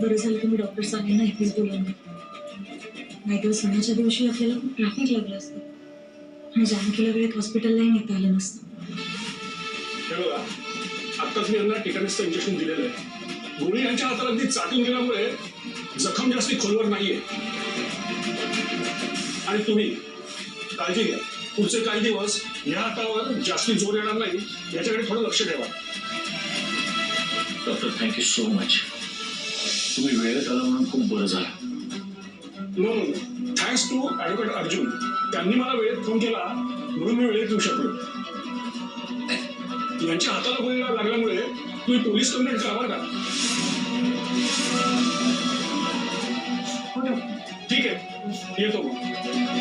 बरं झालं तुम्ही डॉक्टर साहेबांना इथेच बोलवलं नाहीतर सणाच्या दिवशी आपल्याला खूप ट्रॅफिक लागलं असतं. आणि जानकीला वेळेत हॉस्पिटललाही नेता आलं नसतं. हे बघा आत्ताच मी यांना टिटॅनसचं इंजेक्शन दिलेलं आहे. गोळी यांच्या हाताला अगदी चाटून दिल्यामुळे जखम जास्ती खोलवर नाहीये. आणि तुम्ही काळजी घ्या. पुढचे काही दिवस या हातावर जास्ती जोर येणार नाही. याच्याकडे थोडं लक्ष ठेवा. डॉक्टर थँक्यू सो मच तुम्ही वेळेत आला म्हणून खूप बरं झालं. म्हणून थँक्स टू ॲडव्होकेट अर्जुन त्यांनी मला वेळेत फोन केला म्हणून मी वेळेत येऊ शकलो. यांच्या हाताला गोळी लागल्यामुळे तुम्ही पोलीस कंप्लेंट करा बरं का? हो ठीक आहे. येतो मग.